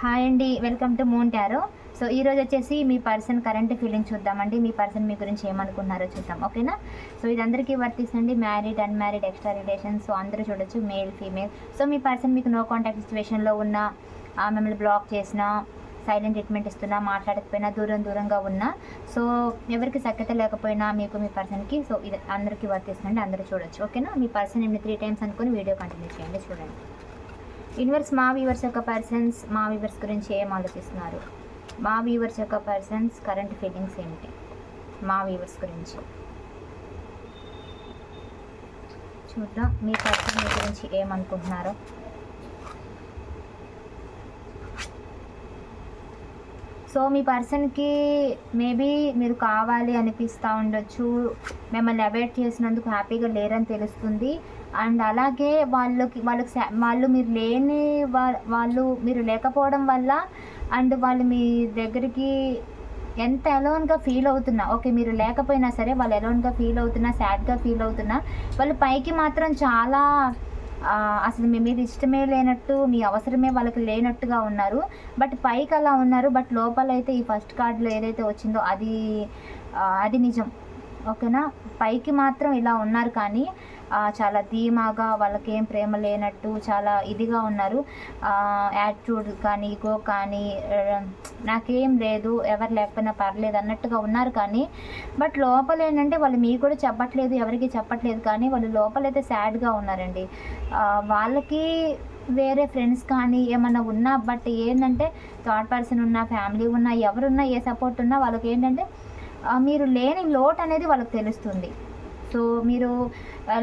Hi అండి welcome to moon tarot so ఈరోజు వచ్చేసి మీ పర్సన్ కరెంట్ ఫీలింగ్ చూద్దామండి. మీ పర్సన్ మీ గురించి ఏమనుకున్నారో చూద్దాం ఓకేనా? సో ఇది అందరికీ వర్తిస్తుంది. Married unmarried extra relations. So అందరూ చూడొచ్చు మేల్ ఫీమేల్. సో మీ పర్సన్ మీకు నో కాంటాక్ట్ సిచ్యువేషన్లో ఉన్న మిమ్మల్ని బ్లాక్ చేసిన సైలెంట్ ట్రీట్మెంట్ ఇస్తున్నా మాట్లాడకపోయినా దూరం దూరంగా ఉన్నా సో ఎవరికి సఖ్యత లేకపోయినా మీకు మీ పర్సన్కి సో ఇది అందరికీ వర్తిస్తుందండి. అందరూ చూడొచ్చు ఓకేనా? మీ పర్సన్ ఎన్ని త్రీ టైమ్స్ అనుకుని వీడియో కంటిన్యూ చేయండి చూడండి. యూనివర్స్ మా వ్యూవర్స్ యొక్క పర్సన్స్ మా వ్యూవర్స్ గురించి ఏం ఆలోచిస్తున్నారు? మా వ్యూవర్స్ యొక్క పర్సన్స్ కరెంట్ ఫీలింగ్స్ ఏమిటి మా వ్యూవర్స్ గురించి. చూద్దాం మీ పర్సన్ మీ గురించి ఏమనుకుంటున్నారో సో మీ పర్సన్కి మేబీ మీరు కావాలి అనిపిస్తూ ఉండొచ్చు. మిమ్మల్ని అవాయిడ్ చేసినందుకు హ్యాపీగా లేరని తెలుస్తుంది. అండ్ అలాగే వాళ్ళకి వాళ్ళకి వాళ్ళు మీరు లేని వాళ్ళు మీరు లేకపోవడం వల్ల అండ్ వాళ్ళు మీ దగ్గరికి ఎంత అలోన్గా ఫీల్ అవుతున్నా ఓకే మీరు లేకపోయినా సరే వాళ్ళు అలోన్గా ఫీల్ అవుతున్నా సాడ్గా ఫీల్ అవుతున్నా వాళ్ళు పైకి మాత్రం చాలా అసలు మీ మీద ఇష్టమే లేనట్టు మీ అవసరమే వాళ్ళకి లేనట్టుగా ఉన్నారు. బట్ పైకి అలా ఉన్నారు బట్ లోపల అయితే ఈ ఫస్ట్ కార్డులో ఏదైతే వచ్చిందో అది అది నిజం. ఓకేనా? పైకి మాత్రం ఇలా ఉన్నారు కానీ చాలా ధీమాగా వాళ్ళకి ఏం ప్రేమ లేనట్టు చాలా ఇదిగా ఉన్నారు. యాటిట్యూడ్ కానీ ఈగో కానీ నాకేం లేదు ఎవరు లేకపోయినా పర్లేదు అన్నట్టుగా ఉన్నారు కానీ బట్ లోపల ఏంటంటే వాళ్ళు మీకు కూడా చెప్పట్లేదు ఎవరికి చెప్పట్లేదు కానీ వాళ్ళు లోపలైతే సాడ్గా ఉన్నారండి. వాళ్ళకి వేరే ఫ్రెండ్స్ కానీ ఏమన్నా ఉన్నా బట్ ఏంటంటే థర్డ్ పర్సన్ ఉన్నా ఫ్యామిలీ ఉన్నా ఎవరున్నా ఏ సపోర్ట్ ఉన్నా వాళ్ళకి ఏంటంటే మీరు లేని లోటు అనేది వాళ్ళకి తెలుస్తుంది. సో మీరు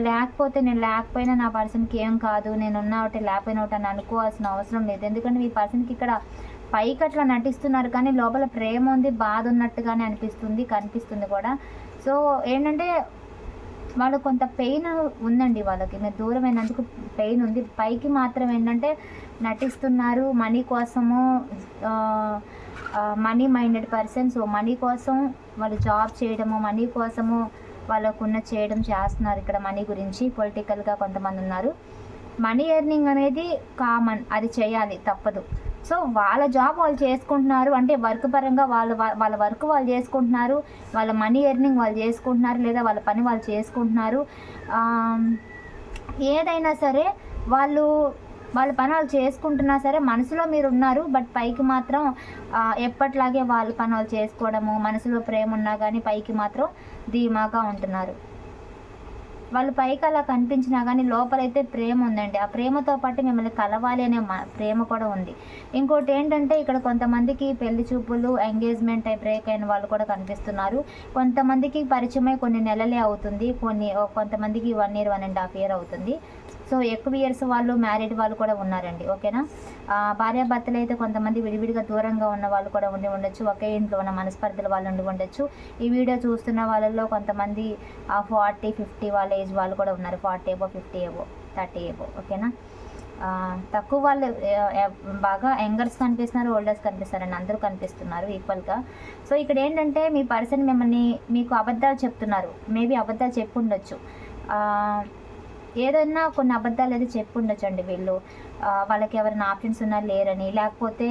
లేకపోతే నేను లేకపోయినా నా పర్సన్కి ఏం కాదు నేను ఉన్నా ఒకటి లేకపోయినా ఒకటి అని అనుకోవాల్సిన అవసరం లేదు. ఎందుకంటే మీ పర్సన్కి ఇక్కడ పైకి అట్లా నటిస్తున్నారు కానీ లోపల ప్రేమ ఉంది బాధ ఉన్నట్టుగానే అనిపిస్తుంది కనిపిస్తుంది కూడా. సో ఏంటంటే వాళ్ళు కొంత పెయిన్ ఉందండి వాళ్ళకి. మీరు దూరమైనందుకు పెయిన్ ఉంది. పైకి మాత్రం ఏంటంటే నటిస్తున్నారు మనీ కోసము money minded person so money కోసం వాళ్ళు జాబ్ చేయడము మనీ కోసము వాళ్ళకున్న చేయడం చేస్తున్నారు. ఇక్కడ మనీ గురించి పొలిటికల్గా కొంతమంది ఉన్నారు. మనీ ఎర్నింగ్ అనేది కామన్ అది చేయాలి తప్పదు. సో వాళ్ళ జాబ్ వాళ్ళు చేసుకుంటున్నారు. అంటే వర్క్ పరంగా వాళ్ళు వాళ్ళ వర్క్ వాళ్ళు చేసుకుంటున్నారు. వాళ్ళ మనీ ఎర్నింగ్ వాళ్ళు చేసుకుంటున్నారు. లేదా వాళ్ళ పని వాళ్ళు చేసుకుంటున్నారు. ఏదైనా సరే వాళ్ళు వాళ్ళ పని వాళ్ళు చేసుకుంటున్నా సరే మనసులో మీరు ఉన్నారు బట్ పైకి మాత్రం ఎప్పట్లాగే వాళ్ళ పని వాళ్ళు చేసుకోవడము మనసులో ప్రేమ ఉన్నా కానీ పైకి మాత్రం ధీమాగా ఉంటున్నారు. వాళ్ళు పైకి అలా కనిపించినా కానీ లోపలైతే ప్రేమ ఉందండి. ఆ ప్రేమతో పాటు మిమ్మల్ని కలవాలి అనే ప్రేమ కూడా ఉంది. ఇంకోటి ఏంటంటే ఇక్కడ కొంతమందికి పెళ్ళి చూపులు ఎంగేజ్మెంట్ అయి బ్రేక్ అయిన వాళ్ళు కూడా కనిపిస్తున్నారు. కొంతమందికి పరిచయమై కొన్ని నెలలే అవుతుంది. కొన్ని కొంతమందికి one year one and half year అవుతుంది. సో ఎక్కువ ఇయర్స్ వాళ్ళు మ్యారీడ్ వాళ్ళు కూడా ఉన్నారండి ఓకేనా? భార్యాభర్తలు అయితే కొంతమంది విడివిడిగా దూరంగా ఉన్న వాళ్ళు కూడా ఉండి ఉండొచ్చు ఒకే ఇంట్లో ఉన్న మనస్పర్ధలు వాళ్ళు ఉండి ఉండొచ్చు. ఈ వీడియో చూస్తున్న వాళ్ళల్లో కొంతమంది ఫార్టీ ఫిఫ్టీ వాళ్ళ ఏజ్ వాళ్ళు కూడా ఉన్నారు. ఫార్టీ ఏవో ఫిఫ్టీ ఏవో థర్టీ ఏవో ఓకేనా? తక్కువ వాళ్ళు బాగా యంగర్స్ కనిపిస్తున్నారు ఓల్డర్స్ కనిపిస్తారండి అందరూ కనిపిస్తున్నారు ఈక్వల్గా సో ఇక్కడ ఏంటంటే మీ పర్సన్ మిమ్మల్ని మీకు అబద్ధాలు చెప్తున్నారు మేబీ అబద్ధాలు చెప్పి ఉండొచ్చు ఏదైనా కొన్ని అబద్ధాలు అయితే చెప్పి ఉండొచ్చు అండి వీళ్ళు వాళ్ళకి ఎవరైనా ఆప్షన్స్ ఉన్నా లేరని. లేకపోతే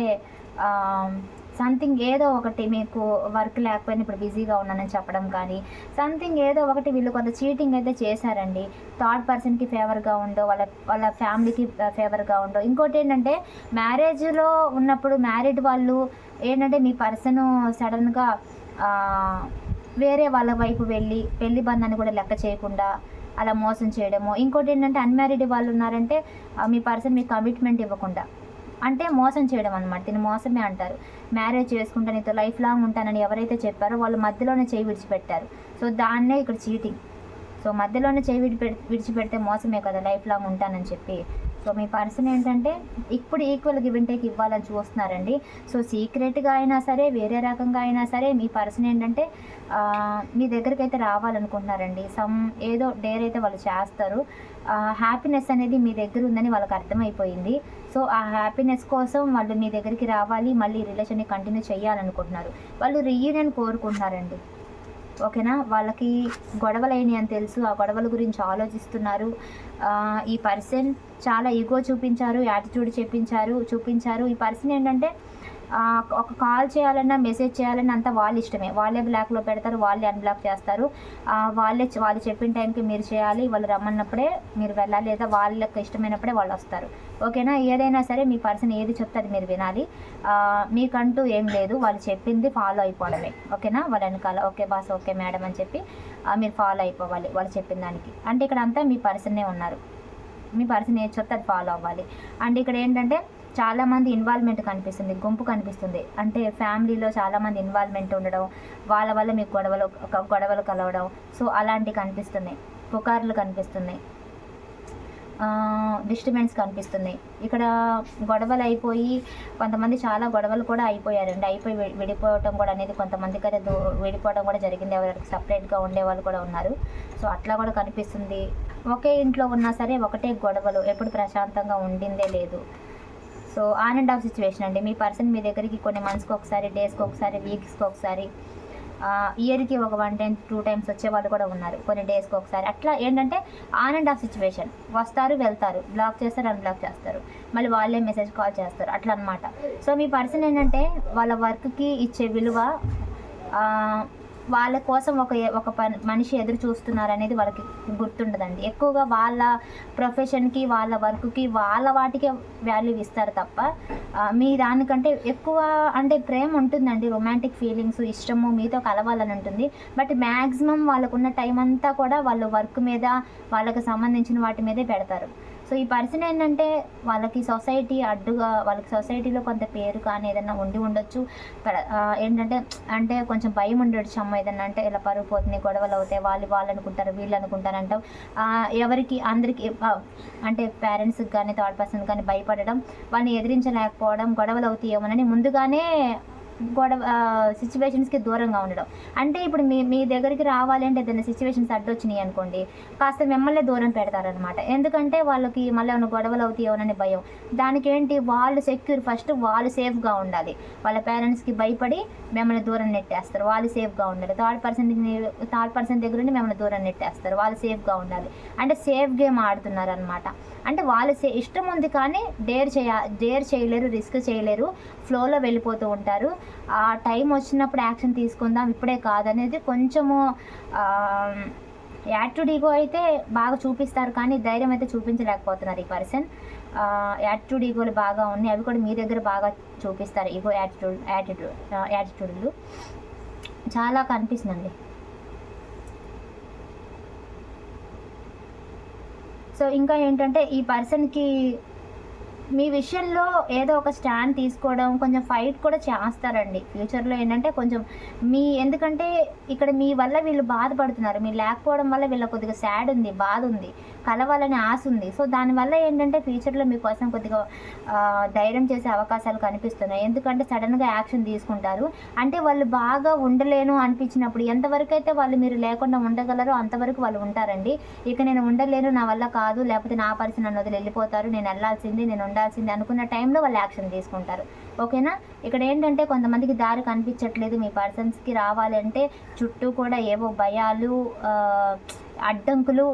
సంథింగ్ ఏదో ఒకటి మీకు వర్క్ లేకపోయినా ఇప్పుడు బిజీగా ఉన్నానని చెప్పడం కానీ సంథింగ్ ఏదో ఒకటి వీళ్ళు కొంత చీటింగ్ అయితే చేశారండి. థర్డ్ పర్సన్కి ఫేవర్గా ఉండో వాళ్ళ వాళ్ళ ఫ్యామిలీకి ఫేవర్గా ఉండో ఇంకోటి ఏంటంటే మ్యారేజ్లో ఉన్నప్పుడు మ్యారీడ్ వాళ్ళు ఏంటంటే మీ పర్సన్ సడన్గా వేరే వాళ్ళ వైపు వెళ్ళి పెళ్ళి బంధాన్ని కూడా లెక్క చేయకుండా అలా మోసం చేయడము. ఇంకోటి ఏంటంటే అన్మ్యారీడ్ వాళ్ళు ఉన్నారంటే మీ పర్సన్ మీకు కమిట్మెంట్ ఇవ్వకుండా. అంటే మోసం చేయడం అనమాట దీన్ని మోసమే అంటారు. మ్యారేజ్ చేసుకుంటా నీతో లైఫ్ లాంగ్ ఉంటానని ఎవరైతే చెప్పారో వాళ్ళు మధ్యలోనే చేయి విడిచిపెట్టారు. సో దాన్నే ఇక్కడ చీటింగ్ సో మధ్యలోనే చేయి విడిపె విడిచిపెడితే మోసమే కదా లైఫ్ లాంగ్ ఉంటానని చెప్పి. సో మీ పర్సన్ ఏంటంటే ఇప్పుడు ఈక్వల్ గివ్ అండ్ టేక్ ఇవ్వాలని చూస్తున్నారండి. సో సీక్రెట్గా అయినా సరే వేరే రకంగా అయినా సరే మీ పర్సన్ ఏంటంటే మీ దగ్గరికి అయితే రావాలనుకుంటున్నారండి. సమ్ ఏదో డేర్ అయితే వాళ్ళు చేస్తారు. హ్యాపీనెస్ అనేది మీ దగ్గర ఉందని వాళ్ళకి అర్థమైపోయింది. సో ఆ హ్యాపీనెస్ కోసం వాళ్ళు మీ దగ్గరికి రావాలి మళ్ళీ రిలేషన్ని కంటిన్యూ చేయాలనుకుంటున్నారు. వాళ్ళు రీయూనియన్ కోరుకుంటున్నారండి. ఓకేనా? వాళ్ళకి గొడవలేని అని తెలుసు. ఆ గొడవల గురించి ఆలోచిస్తున్నారు. ఈ పర్సన్ చాలా ఈగో చూపించారు యాటిట్యూడ్ చెప్పించారు చూపించారు. ఈ పర్సన్ ఏంటంటే ఒక కాల్ చేయాలన్నా మెసేజ్ చేయాలన్నా అంతా వాళ్ళ ఇష్టమే. వాళ్ళే బ్లాక్లో పెడతారు వాళ్ళే అన్బ్లాక్ చేస్తారు. వాళ్ళే వాళ్ళు చెప్పిన టైంకి మీరు చేయాలి వాళ్ళు రమ్మన్నప్పుడే మీరు వెళ్ళాలి లేదా వాళ్ళకి ఇష్టమైనప్పుడే వాళ్ళు వస్తారు. ఓకేనా? ఏదైనా సరే మీ పర్సన్ ఏది చెప్తే అది మీరు వినాలి. మీకంటూ ఏం లేదు. వాళ్ళు చెప్పింది ఫాలో అయిపోవడమే. ఓకేనా? వాళ్ళ వెనకాల ఓకే బాస్ ఓకే మేడం అని చెప్పి మీరు ఫాలో అయిపోవాలి వాళ్ళు చెప్పిన దానికి. అంటే ఇక్కడ అంతా మీ పర్సన్నే ఉన్నారు. మీ పర్సన్ ఏది చెప్తే అది ఫాలో అవ్వాలి. అండ్ ఇక్కడ ఏంటంటే చాలామంది ఇన్వాల్వ్మెంట్ కనిపిస్తుంది గుంపు కనిపిస్తుంది. అంటే ఫ్యామిలీలో చాలామంది ఇన్వాల్వ్మెంట్ ఉండడం వాళ్ళ వల్ల మీకు గొడవలు గొడవలు కలవడం సో అలాంటివి కనిపిస్తున్నాయి. పుకార్లు కనిపిస్తున్నాయి. డిస్టర్బెన్స్ కనిపిస్తున్నాయి. ఇక్కడ గొడవలు అయిపోయి కొంతమంది చాలా గొడవలు కూడా అయిపోయారండి. అయిపోయి విడిపోవటం కూడా అనేది కొంతమందికి అయితే దూ విడిపోవడం కూడా జరిగింది. ఎవరికి సపరేట్గా ఉండే వాళ్ళు కూడా ఉన్నారు. సో అట్లా కూడా కనిపిస్తుంది. ఒకే ఇంట్లో ఉన్నా సరే ఒకటే గొడవలు. ఎప్పుడు ప్రశాంతంగా ఉండిందే లేదు. So on and off situation అండి. మీ పర్సన్ మీ దగ్గరికి కొన్ని మంత్స్కి ఒకసారి డేస్కి ఒకసారి వీక్స్కి ఒకసారి ఇయర్కి ఒక వన్ టైం టూ టైమ్స్ వచ్చే వాళ్ళు కూడా ఉన్నారు. కొన్ని డేస్కి ఒకసారి. అట్లా ఏంటంటే ఆన్ అండ్ ఆఫ్ సిచ్యువేషన్. వస్తారు వెళ్తారు. బ్లాక్ చేస్తారు అన్బ్లాక్ చేస్తారు. మళ్ళీ వాళ్ళే మెసేజ్ కాల్ చేస్తారు. అట్లా అనమాట సో మీ పర్సన్ ఏంటంటే వాళ్ళ వర్క్కి ఇచ్చే విలువ వాళ్ళ కోసం ఒక ఒక పని మనిషి ఎదురు చూస్తున్నారు అనేది వాళ్ళకి గుర్తుండదండి. ఎక్కువగా వాళ్ళ ప్రొఫెషన్కి వాళ్ళ వర్క్కి వాళ్ళ వాటికే వాల్యూ ఇస్తారు తప్ప మీ దానికంటే ఎక్కువ అంటే ప్రేమ ఉంటుందండి. రొమాంటిక్ ఫీలింగ్స్ ఇష్టము మీతో కలవాలని ఉంటుంది. బట్ మ్యాక్సిమం వాళ్ళకున్న టైం అంతా కూడా వాళ్ళు వర్క్ మీద వాళ్ళకి సంబంధించిన వాటి మీదే పెడతారు. సో ఈ పర్సన్ ఏంటంటే వాళ్ళకి సొసైటీ అడ్డుగా వాళ్ళకి సొసైటీలో కొంత పేరు కానీ ఏదైనా ఉండి ఉండొచ్చు. ఏంటంటే అంటే కొంచెం భయం ఉండొచ్చు అమ్మ ఏదన్నా అంటే ఇలా పరుగు పోతుంది గొడవలు అవుతాయి వాళ్ళు వాళ్ళు అనుకుంటారు వీళ్ళు అనుకుంటారు అంటాం ఎవరికి అందరికి అంటే పేరెంట్స్కి కానీ థర్డ్ పర్సన్ కానీ భయపడడం వాళ్ళని ఎదిరించలేకపోవడం గొడవలు అవుతాయేమోనని ముందుగానే గొడవ సిచ్యువేషన్స్కి దూరంగా ఉండడం. అంటే ఇప్పుడు మీ మీ దగ్గరికి రావాలి అంటే ఏదైనా సిచ్యువేషన్స్ అడ్డొచ్చినాయి అనుకోండి కాస్త మిమ్మల్ని దూరం పెడతారనమాట ఎందుకంటే వాళ్ళకి మళ్ళీ ఏమైనా గొడవలు అవుతాయోనని భయం. దానికి ఏంటి వాళ్ళు సెక్యూర్ ఫస్ట్ వాళ్ళు సేఫ్గా ఉండాలి. వాళ్ళ పేరెంట్స్కి భయపడి మిమ్మల్ని దూరం నెట్టేస్తారు. వాళ్ళు సేఫ్గా ఉండాలి. థర్డ్ పర్సన్ థర్డ్ పర్సన్ దగ్గర నుండి మిమ్మల్ని దూరం నెట్టేస్తారు. వాళ్ళు సేఫ్గా ఉండాలి. అంటే సేఫ్ గేమ్ ఆడుతున్నారు అనమాట అంటే వాళ్ళు ఇష్టం ఉంది కానీ డేర్ చేయ డేర్ చేయలేరు రిస్క్ చేయలేరు ఫ్లోలో వెళ్ళిపోతూ ఉంటారు. ఆ టైం వచ్చినప్పుడు యాక్షన్ తీసుకుందాం ఇప్పుడే కాదనేది కొంచెము యాటిట్యూడ్ ఈగో అయితే బాగా చూపిస్తారు కానీ ధైర్యం అయితే చూపించలేకపోతున్నారు ఈ పర్సన్. యాటిట్యూడ్ ఈగోలు బాగా ఉన్నాయి అవి కూడా మీ దగ్గర బాగా చూపిస్తారు ఈగో యాటిట్యూడ్ యాటిట్యూడ్ యాటిట్యూడ్లు. చాలా కనిపిస్తుందండి. సో ఇంకా ఏంటంటే ఈ పర్సన్కి మీ విషయంలో ఏదో ఒక స్టాండ్ తీసుకోవడం కొంచెం ఫైట్ కూడా చేస్తారండి. ఫ్యూచర్లో ఏంటంటే కొంచెం మీ ఎందుకంటే ఇక్కడ మీ వల్ల వీళ్ళు బాధపడుతున్నారు. మీరు లేకపోవడం వల్ల వీళ్ళ కొద్దిగా సాడ్ ఉంది బాధ ఉంది కలవాలని ఆశ ఉంది. సో దానివల్ల ఏంటంటే ఫ్యూచర్లో మీకోసం కొద్దిగా ధైర్యం చేసే అవకాశాలు కనిపిస్తున్నాయి. ఎందుకంటే సడన్గా యాక్షన్ తీసుకుంటారు. అంటే వాళ్ళు బాగా ఉండలేను అనిపించినప్పుడు ఎంతవరకు అయితే వాళ్ళు మీరు లేకుండా ఉండగలరో అంతవరకు వాళ్ళు ఉంటారండి. ఇక నేను ఉండలేను నా వల్ల కాదు లేకపోతే నా పరిస్థితి నన్ను వదిలి వెళ్ళిపోతారు. నేను వెళ్ళాల్సింది నేను ఉండాల్సింది అనుకున్న టైంలో వాళ్ళు యాక్షన్ తీసుకుంటారు. ఓకేనా? ఇక్కడ ఏంటంటే కొంతమందికి దారి కనిపించట్లేదు మీ పర్సన్స్కి రావాలంటే చుట్టూ కూడా ఏవో భయాలు అడ్డంకులు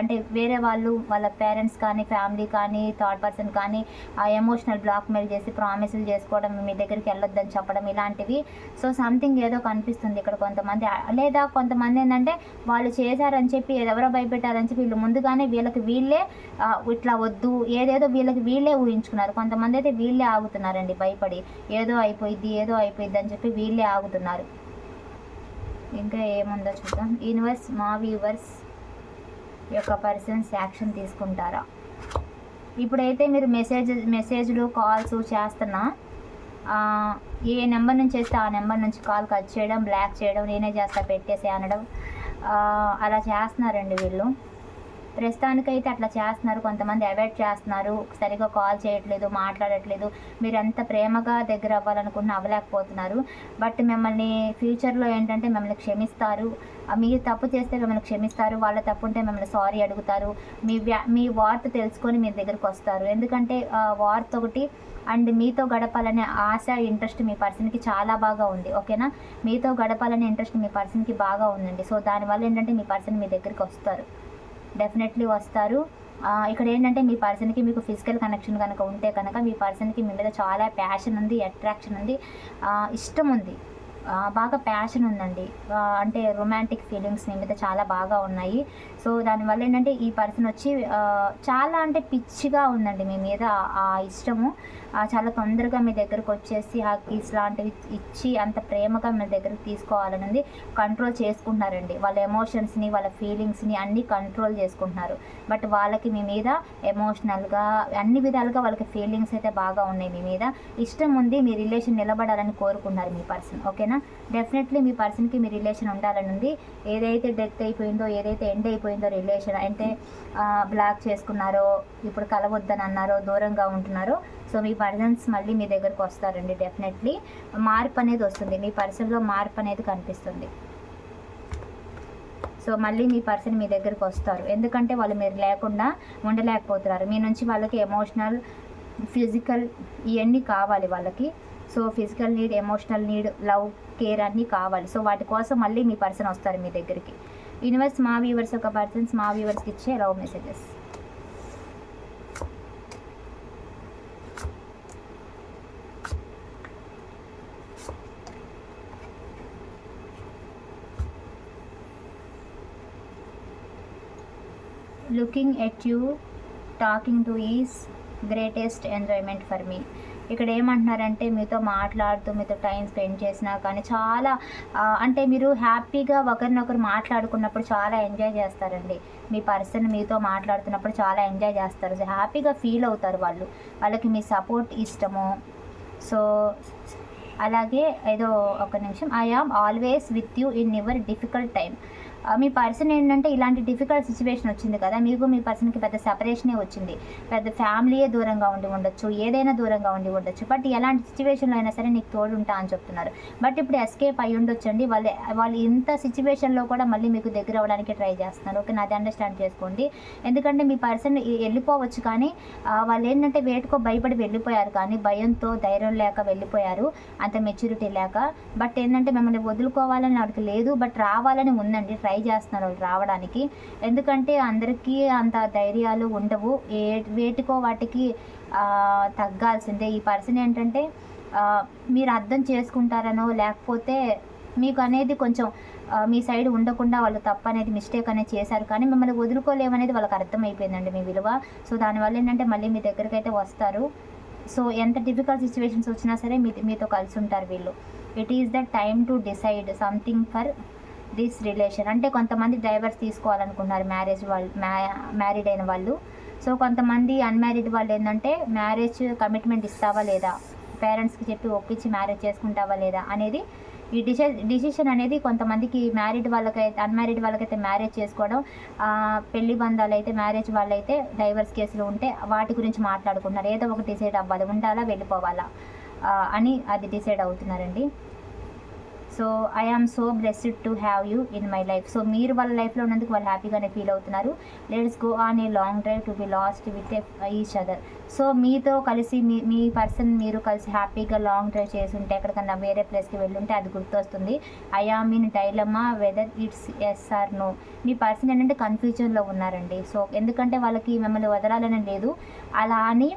అంటే వేరే వాళ్ళు వాళ్ళ పేరెంట్స్ కానీ ఫ్యామిలీ కానీ థర్డ్ పర్సన్ కానీ ఆ ఎమోషనల్ బ్లాక్మెయిల్ చేసి ప్రామిసులు చేసుకోవడం మీ దగ్గరికి వెళ్ళొద్దని చెప్పడం ఇలాంటివి. సో సంథింగ్ ఏదో కనిపిస్తుంది ఇక్కడ కొంతమంది. లేదా కొంతమంది ఏంటంటే వాళ్ళు చేశారని చెప్పి ఎవరో భయపెట్టారని చెప్పి వీళ్ళు ముందుగానే వీళ్ళకి వీళ్ళే ఇట్లా వద్దు ఏదేదో వీళ్ళకి వీళ్ళే ఊహించుకున్నారు. కొంతమంది అయితే వీళ్ళే ఆగుతున్నారండి భయపడి. ఏదో అయిపోయిద్ది ఏదో అయిపోయిద్ది అని చెప్పి వీళ్ళే ఆగుతున్నారు. ఇంకా ఏముందో చూద్దాం. యూనివర్స్ మా వ్యూవర్స్ యొక్క పర్సన్స్ యాక్షన్ తీసుకుంటారా? ఇప్పుడైతే మీరు మెసేజ్ మెసేజ్లు కాల్స్ చేస్తున్నా ఏ నెంబర్ నుంచి చేస్తే ఆ నెంబర్ నుంచి కాల్ కట్ చేయడం బ్లాక్ చేయడం నేనే చేస్తా పెట్టేసి అనడం అలా చేస్తున్నారండి వీళ్ళు. ప్రస్తుతానికైతే అట్లా చేస్తున్నారు. కొంతమంది అవాయిడ్ చేస్తున్నారు. సరిగా కాల్ చేయట్లేదు మాట్లాడట్లేదు. మీరు ఎంత ప్రేమగా దగ్గర అవ్వాలనుకున్న అవ్వలేకపోతున్నారు. బట్ మిమ్మల్ని ఫ్యూచర్లో ఏంటంటే మిమ్మల్ని క్షమిస్తారు. మీరు తప్పు చేస్తే మిమ్మల్ని క్షమిస్తారు. వాళ్ళ తప్పు ఉంటే మిమ్మల్ని సారీ అడుగుతారు. మీ వ్యా మీ వార్త తెలుసుకొని మీ దగ్గరికి వస్తారు. ఎందుకంటే వార్త ఒకటి అండ్ మీతో గడపాలనే ఆశ ఇంట్రెస్ట్ మీ పర్సన్కి చాలా బాగా ఉంది. ఓకేనా? మీతో గడపాలనే ఇంట్రెస్ట్ మీ పర్సన్కి బాగా ఉందండి. సో దానివల్ల ఏంటంటే మీ పర్సన్ మీ దగ్గరికి వస్తారు. డెఫినెట్లీ వస్తారు. ఇక్కడ ఏంటంటే మీ పర్సన్కి మీకు ఫిజికల్ కనెక్షన్ కనుక ఉంటే కనుక మీ పర్సన్కి మీ మీద చాలా ప్యాషన్ ఉంది అట్రాక్షన్ ఉంది. ఇష్టం ఉంది. బాగా ప్యాషన్ ఉందండి. అంటే రొమాంటిక్ ఫీలింగ్స్ మీ మీద చాలా బాగా ఉన్నాయి. సో దానివల్ల ఏంటంటే ఈ పర్సన్ వచ్చి చాలా అంటే పిచ్చిగా ఉందండి మీ మీద ఆ- ఇష్టము. చాలా తొందరగా మీ దగ్గరకు వచ్చేసి ఆ కీస్ లాంటివి ఇచ్చి అంత ప్రేమగా మీ దగ్గరకు తీసుకోవాలని ఉంది. కంట్రోల్ చేసుకుంటున్నారండి. వాళ్ళ ఎమోషన్స్ని వాళ్ళ ఫీలింగ్స్ని అన్నీ కంట్రోల్ చేసుకుంటున్నారు. బట్ వాళ్ళకి మీ మీద ఎమోషనల్గా అన్ని విధాలుగా వాళ్ళకి ఫీలింగ్స్ అయితే బాగా ఉన్నాయి మీ మీద. ఇష్టం ఉంది మీ రిలేషన్ నిలబడాలని కోరుకున్నారు మీ పర్సన్. ఓకేనా? డెఫినెట్లీ మీ పర్సన్కి మీ రిలేషన్ ఉండాలని ఉంది. ఏదైతే డెత్ అయిపోయిందో ఏదైతే ఎండ్ అయిపోయిందో రిలేషన్ అంటే బ్లాక్ చేసుకున్నారో ఇప్పుడు కలవద్దని అన్నారో దూరంగా ఉంటున్నారో సో మీ పర్సన్స్ మళ్ళీ మీ దగ్గరకు వస్తారండి డెఫినెట్లీ మార్పు అనేది వస్తుంది మీ పర్సన్లో మార్పు అనేది కనిపిస్తుంది. సో మళ్ళీ మీ పర్సన్ మీ దగ్గరకు వస్తారు. ఎందుకంటే వాళ్ళు మీరు లేకుండా ఉండలేకపోతున్నారు. మీ నుంచి వాళ్ళకి ఎమోషనల్ ఫిజికల్ ఇవన్నీ కావాలి వాళ్ళకి. So physical need emotional need love care అన్నీ కావాలి. సో వాటి కోసం మళ్ళీ మీ పర్సన్ వస్తారు మీ దగ్గరికి. యూనివర్స్ మా వ్యూవర్స్ ఒక పర్సన్స్ మా వ్యూవర్స్కి ఇచ్చే love messages looking at you talking to is greatest enjoyment for మీ ఇక్కడ ఏమంటున్నారంటే మీతో మాట్లాడుతూ మీతో టైం స్పెండ్ చేసినా కానీ చాలా అంటే మీరు హ్యాపీగా ఒకరినొకరు మాట్లాడుకున్నప్పుడు చాలా ఎంజాయ్ చేస్తారండి. మీ పర్సన్ మీతో మాట్లాడుతున్నప్పుడు చాలా ఎంజాయ్ చేస్తారు. హ్యాపీగా ఫీల్ అవుతారు వాళ్ళు. వాళ్ళకి మీ సపోర్ట్ ఇష్టము. సో అలాగే ఏదో ఒక నిమిషం I am always with you in your difficult time me person ఏంటంటే ఇలాంటి డిఫికల్ట్ సిచ్యువేషన్ వచ్చింది కదా మీకు మీ పర్సన్కి పెద్ద సెపరేషనే వచ్చింది. పెద్ద ఫ్యామిలీయే దూరంగా ఉండి ఉండొచ్చు ఏదైనా దూరంగా ఉండి ఉండొచ్చు. బట్ ఎలాంటి సిచ్యువేషన్లో అయినా సరే నీకు తోడు ఉంటా అని చెప్తున్నారు. బట్ ఇప్పుడు ఎస్కేప్ అయి ఉండొచ్చు అండి వాళ్ళు వాళ్ళు ఇంత సిచ్యువేషన్లో కూడా మళ్ళీ మీకు దగ్గర అవ్వడానికి ట్రై చేస్తున్నారు. ఓకే నాది అండర్స్టాండ్ చేసుకోండి. ఎందుకంటే మీ పర్సన్ వెళ్ళిపోవచ్చు కానీ వాళ్ళు ఏంటంటే వేటుకో భయపడి వెళ్ళిపోయారు కానీ భయంతో ధైర్యం లేక వెళ్ళిపోయారు. అంత మెచ్యూరిటీ లేక. బట్ ఏంటంటే మిమ్మల్ని వదులుకోవాలని వాడికి లేదు. బట్ రావాలని ఉందండి. ట్రై ట్రై చేస్తున్నారు వాళ్ళు రావడానికి. ఎందుకంటే అందరికీ అంత ధైర్యాలు ఉండవు. ఏ వేటికో వాటికి తగ్గాల్సిందే. ఈ పర్సన్ ఏంటంటే మీరు అర్థం చేసుకుంటారనో లేకపోతే మీకు అనేది కొంచెం మీ సైడ్ ఉండకుండా వాళ్ళు తప్పు అనేది మిస్టేక్ అనేది చేశారు. కానీ మిమ్మల్ని వదులుకోలేమనేది వాళ్ళకి అర్థమైపోయిందండి మీ విలువ. సో దానివల్ల ఏంటంటే మళ్ళీ మీ దగ్గరికి అయితే వస్తారు. సో ఎంత డిఫికల్ట్ సిచ్యువేషన్స్ వచ్చినా సరే మీ మీతో కలిసి ఉంటారు వీళ్ళు. It is the time to decide something for this relation అంటే కొంతమంది డ్రైవర్స్ తీసుకోవాలనుకున్నారు మ్యారేజ్ వాళ్ళు మ్యా మ్యారీడ్ అయిన వాళ్ళు. సో కొంతమంది అన్మ్యారీడ్ వాళ్ళు ఏంటంటే మ్యారేజ్ కమిట్మెంట్ ఇస్తావా లేదా? పేరెంట్స్కి చెప్పి ఒప్పించి మ్యారేజ్ చేసుకుంటావా లేదా అనేది ఈ డిసి డిసిషన్ అనేది కొంతమందికి మ్యారీడ్ వాళ్ళకైతే అన్మ్యారీడ్ వాళ్ళకైతే మ్యారేజ్ చేసుకోవడం పెళ్ళి బంధాలు అయితే మ్యారేజ్ వాళ్ళైతే డైవర్స్ కేసులు ఉంటే వాటి గురించి మాట్లాడుకుంటున్నారు. ఏదో ఒకటి డిసైడ్ అవ్వాలి ఉండాలా వెళ్ళిపోవాలా అని అది decide అవుతున్నారండి. So I am so blessed to have you in my life so మీరు వాళ్ళ లైఫ్లో ఉన్నందుకు వాళ్ళు హ్యాపీగానే ఫీల్ అవుతున్నారు. Let's go on a long drive to be lost with each other so మీతో కలిసి మీ మీ పర్సన్ మీరు కలిసి హ్యాపీగా లాంగ్ డ్రైవ్ చేసి ఉంటే ఎక్కడికన్నా వేరే ప్లేస్కి వెళ్ళుంటే అది గుర్తొస్తుంది. I am in dilemma whether it's yes or no me person ఏంటంటే కన్ఫ్యూజన్లో ఉన్నారండి. సో ఎందుకంటే వాళ్ళకి మిమ్మల్ని వదలాలని లేదు. అలా అని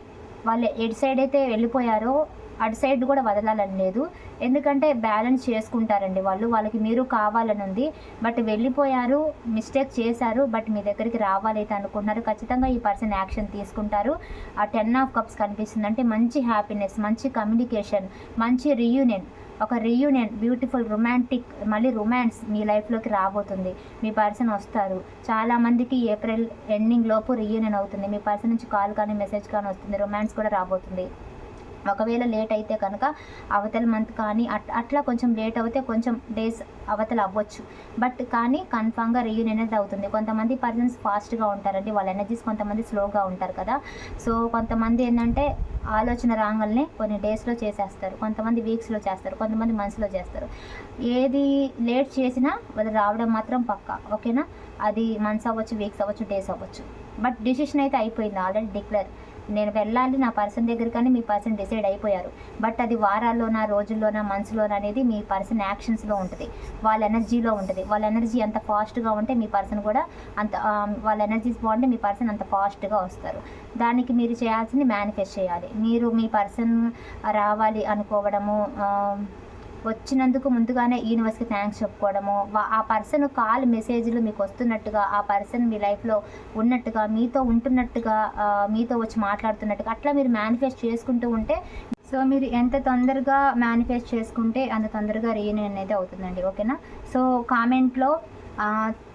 వాళ్ళు ఎటు సైడ్ అయితే వెళ్ళిపోయారో అటు సైడ్ కూడా వదలాలని లేదు. ఎందుకంటే బ్యాలెన్స్ చేసుకుంటారండి వాళ్ళు. వాళ్ళకి మీరు కావాలని ఉంది. బట్ వెళ్ళిపోయారు మిస్టేక్ చేశారు బట్ మీ దగ్గరికి రావాలైతే అనుకుంటున్నారు ఖచ్చితంగా ఈ పర్సన్ యాక్షన్ తీసుకుంటారు. ఆ టెన్ ఆఫ్ కప్స్ కనిపిస్తుంది. అంటే మంచి హ్యాపీనెస్ మంచి కమ్యూనికేషన్ మంచి రీయూనియన్. ఒక రీయూనియన్ బ్యూటిఫుల్ రొమాంటిక్ మళ్ళీ రొమాన్స్ మీ లైఫ్లోకి రాబోతుంది. మీ పర్సన్ వస్తారు. చాలామందికి ఏప్రిల్ ఎండింగ్ లోపు రీయూనియన్ అవుతుంది. మీ పర్సన్ నుంచి కాల్ కానీ మెసేజ్ కానీ వస్తుంది. రొమాన్స్ కూడా రాబోతుంది. ఒకవేళ లేట్ అయితే కనుక అవతల మంత్ కానీ అట్ అట్లా కొంచెం లేట్ అవుతే కొంచెం డేస్ అవతల అవ్వచ్చు. బట్ కానీ కన్ఫామ్గా రీయూనియన్ అనేది అవుతుంది. కొంతమంది పర్సన్స్ ఫాస్ట్గా ఉంటారండి. వాళ్ళ ఎనర్జీస్ కొంతమంది స్లోగా ఉంటారు కదా. సో కొంతమంది ఏంటంటే ఆలోచన రాగానే కొన్ని డేస్లో చేసేస్తారు. కొంతమంది వీక్స్లో చేస్తారు. కొంతమంది మంత్స్లో చేస్తారు. ఏది లేట్ చేసినా వాళ్ళు రావడం మాత్రం పక్కా. ఓకేనా అది మంత్స్ అవ్వచ్చు వీక్స్ అవ్వచ్చు డేస్ అవ్వచ్చు. బట్ డిసిషన్ అయితే అయిపోయింది. ఆల్రెడీ డిక్లేర్ నేను వెళ్ళాలి నా పర్సన్ దగ్గర కానీ మీ పర్సన్ డిసైడ్ అయిపోయారు. బట్ అది వారాల్లోనా రోజుల్లోనా మంత్స్లోనా అనేది మీ పర్సన్ యాక్షన్స్లో ఉంటుంది. వాళ్ళ ఎనర్జీలో ఉంటుంది. వాళ్ళ ఎనర్జీ అంత ఫాస్ట్గా ఉంటే మీ పర్సన్ కూడా అంత వాళ్ళ ఎనర్జీస్ బాగుంటే మీ పర్సన్ అంత ఫాస్ట్గా వస్తారు. దానికి మీరు చేయాల్సింది మేనిఫెస్ట్ చేయాలి. మీరు మీ పర్సన్ రావాలి అనుకోవడము వచ్చినందుకు ముందుగానే యూనివర్స్కి థ్యాంక్స్ చెప్పుకోవడము. ఆ పర్సన్ కాల్ మెసేజ్లు మీకు వస్తున్నట్టుగా ఆ పర్సన్ మీ లైఫ్లో ఉన్నట్టుగా మీతో ఉంటున్నట్టుగా మీతో వచ్చి మాట్లాడుతున్నట్టుగా అట్లా మీరు మేనిఫెస్ట్ చేసుకుంటూ ఉంటే సో మీరు ఎంత తొందరగా మేనిఫెస్ట్ చేసుకుంటే అంత తొందరగా రీయూనియన్ అనేది అవుతుందండి. ఓకేనా? సో కామెంట్లో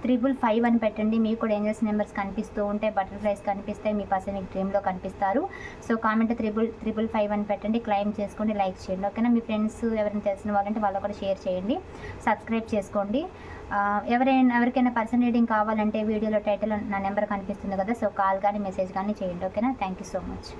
త్రిబుల్ ఫైవ్ అని పెట్టండి. మీకు కూడా ఏంజల్స్ నెంబర్స్ కనిపిస్తూ ఉంటే బటర్ఫ్లైస్ కనిపిస్తే మీ పర్సన్ మీకు డ్రీమ్లో కనిపిస్తారు. So comment triple triple five అని పెట్టండి. క్లైమ్ చేసుకోండి లైక్ చేయండి. ఓకేనా మీ ఫ్రెండ్స్ ఎవరైనా తెలిసిన వాళ్ళంటే వాళ్ళు కూడా షేర్ చేయండి. సబ్స్క్రైబ్ చేసుకోండి. ఎవరైనా ఎవరికైనా పర్సన్ రీడింగ్ కావాలంటే వీడియోలో టైటిల్ నా నెంబర్ కనిపిస్తుంది కదా సో కాల్ కానీ మెసేజ్ కానీ చేయండి. ఓకేనా థ్యాంక్ యూ సో మచ్